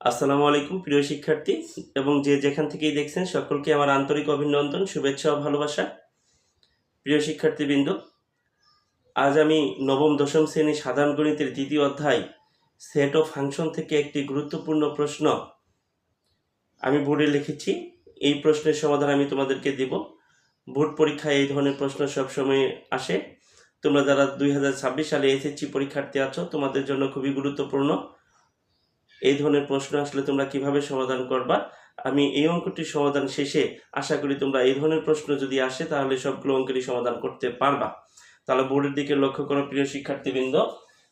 আসসালামু আলাইকুম, প্রিয় শিক্ষার্থী, এবং যে যেখান থেকেই দেখছেন, সকলকে আমার আন্তরিক অভিনন্দন, শুভেচ্ছা ও ভালোবাসা। প্রিয় শিক্ষার্থীবৃন্দ, আজ আমি নবম, দশম শ্রেণি সাধারণ গণিতের দ্বিতীয় অধ্যায় সেট অফ ফাংশন থেকে একটি গুরুত্বপূর্ণ প্রশ্ন আমি বোর্ডে লিখেছি। এই প্রশ্নের সমাধান আমি তোমাদেরকে দেব। বোর্ড পরীক্ষায় এই ধরনের প্রশ্ন সবসময় আসে। তোমরা যারা দুই হাজার ছাব্বিশ সালে এসএসসি পরীক্ষার্থী আছো, তোমাদের জন্য খুবই গুরুত্বপূর্ণ। এই ধরনের প্রশ্ন আসলে তোমরা কীভাবে সমাধান করবা? আমি এই অঙ্কটির সমাধান শেষে আশা করি তোমরা এই ধরনের প্রশ্ন যদি আসে, তাহলে সবগুলো অঙ্কেরই সমাধান করতে পারবা। তাহলে বোর্ডের দিকে লক্ষ্য করো, প্রিয় শিক্ষার্থীবৃন্দ।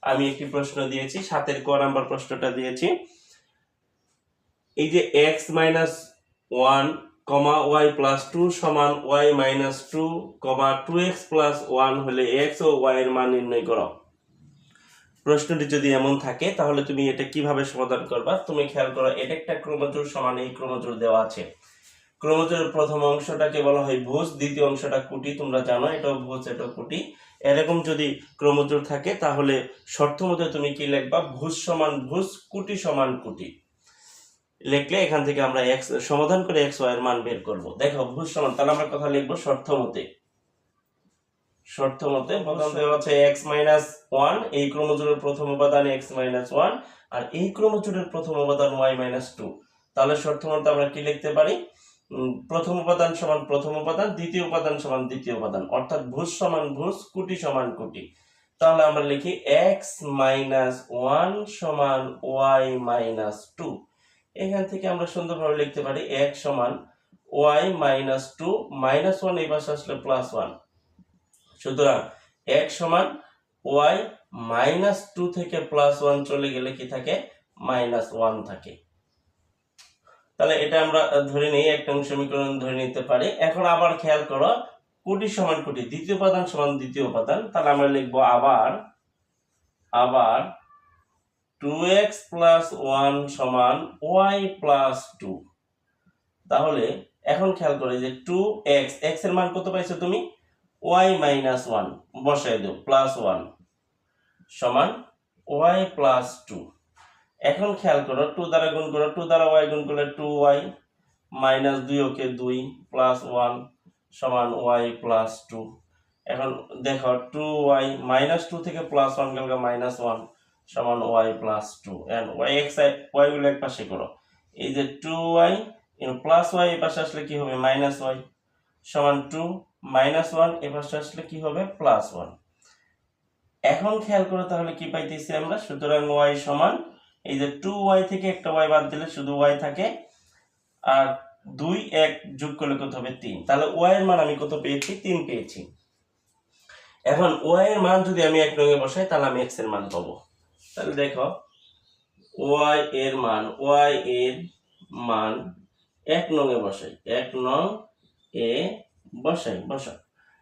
আমি একটি প্রশ্ন দিয়েছি, সাতের ক নাম্বার প্রশ্নটা দিয়েছি। এই যে X minus one comma Y plus two সমান Y minus two comma two X plus one হলে এক্স ও ওয়াই এর মান নির্ণয় করো। প্রশ্নটি যদি এমন থাকে, তাহলে তুমি এটা কীভাবে সমাধান করবা? তুমি খেয়াল করো, এটা একটা ক্রমজোর সমান এই ক্রমজোর দেওয়া আছে। ক্রমজোরের প্রথম অংশটাকে বলা হয় ভোজ, দ্বিতীয় অংশটা কুটি, তোমরা জানো, এটাও ভোজ, এটাও কুটি। এরকম যদি ক্রমজোর থাকে, তাহলে শর্ত মতে তুমি কি লিখবা? ভুজ সমান ভুজ, কুটি সমান কুটি। লিখলে এখান থেকে আমরা এক্স সমাধান করে এক্স ওয়াই এর মান বের করব। দেখো, ভুজ সমান, তাহলে আমরা কথা লিখব শর্ত মতে শর্ত মতে প্রথম দেওয়া আছে এক্স মাইনাস ওয়ান এই ক্রমজোড়ের প্রথম উপাদান এক্স মাইনাস ওয়ান আর এই ক্রমজোড়ের প্রথম উপাদান ওয়াই মাইনাস টু তাহলে শর্ত মতে আমরা কি লিখতে পারি? প্রথম উপাদান সমান প্রথম উপাদান দ্বিতীয় উপাদান সমান দ্বিতীয় উপাদান অর্থাৎ ভুজ সমান ভুজ কুটি সমান কুটি। তাহলে আমরা লিখি এক্স মাইনাস ওয়ান সমান ওয়াই মাইনাস টু এখান থেকে আমরা সুন্দরভাবে লিখতে পারি এক সমান Y minus two minus one এই পাশে আসলে প্লাস ওয়ান সুতরাং এক সমান ওয়াই মাইনাস টু থেকে প্লাস ওয়ান চলে গেলে কি থাকে? মাইনাস ওয়ান থাকে। তাহলে এটা আমরা ধরে নিই, একটা সমীকরণ ধরে নিতে পারি। এখন আবার খেয়াল করো, কোটি সমান কোটি, দ্বিতীয় উপাদান সমান দ্বিতীয় উপাদান। তাহলে আমরা লিখব আবার আবার টু এক্স প্লাস ওয়ান সমান ওয়াই প্লাস টু তাহলে এখন খেয়াল করে যে টু এক্স এক্সের মান কত পাইছো তুমি? ওয়াই মাইনাস ওয়ান বসাই দেও প্লাস ওয়ান সমান ওয়াই প্লাস টু এখন খেয়াল করো টু দ্বারা গুণ করো টু দ্বারা ওয়াই গুণ করলে টু ওয়াই মাইনাস দুই ওকে দুই প্লাস ওয়ান সমান ওয়াই প্লাস টু এখন দেখো টু ওয়াই মাইনাস টু থেকে প্লাস ওয়ান গেল মাইনাস ওয়ান সমান y plus two and y x y গুলো এক পাশে করো। এই যে টু ওয়াই প্লাস ওয়াই এই পাশে আসলে কি হবে? মাইনাস ওয়াই সমান টু মাইনাস ওয়ান, এ পাশে আসলে কি হবে? Plus one. এখন খেয়াল করে তাহলে কি পাইতেছি আমরা? সুতরাং ওয়াই সমান, এই যে টু ওয়াই থেকে একটা ওয়াই বাদ দিলে শুধু ওয়াই থাকে, আর দুই এক যোগ করলে কত হবে? তিন। তাহলে ওয়াই এর মান আমি কত পেয়েছি? তিন পেয়েছি। এখন ওয়াই এর মান যদি আমি এক রঙে বসাই, তাহলে আমি এক্সের মান পাবো। তাহলে দেখো, ওয়াই এর মান, ওয়াই এর মান এক নঙে বসাই। এক নং এ বসাই বসা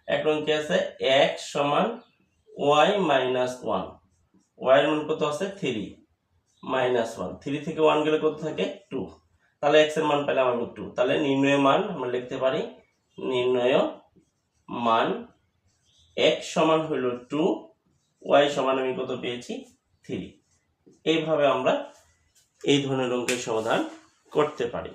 এখন কি আছে? এক সমান ওয়াই মাইনাস ওয়ান। ওয়াই এর মান কত আছে? Three minus one. থ্রি থেকে ওয়ান গেলে কত থাকে? টু। তাহলে এক্সের মান পেলাম আমি টু। তাহলে নির্ণয় মান আমরা লিখতে পারি, নির্ণয় মান এক সমান হইল টু, ওয়াই সমান আমি কত পেয়েছি? থ্রি। এইভাবে আমরা এই ধরনের অঙ্কের সমাধান করতে পারি।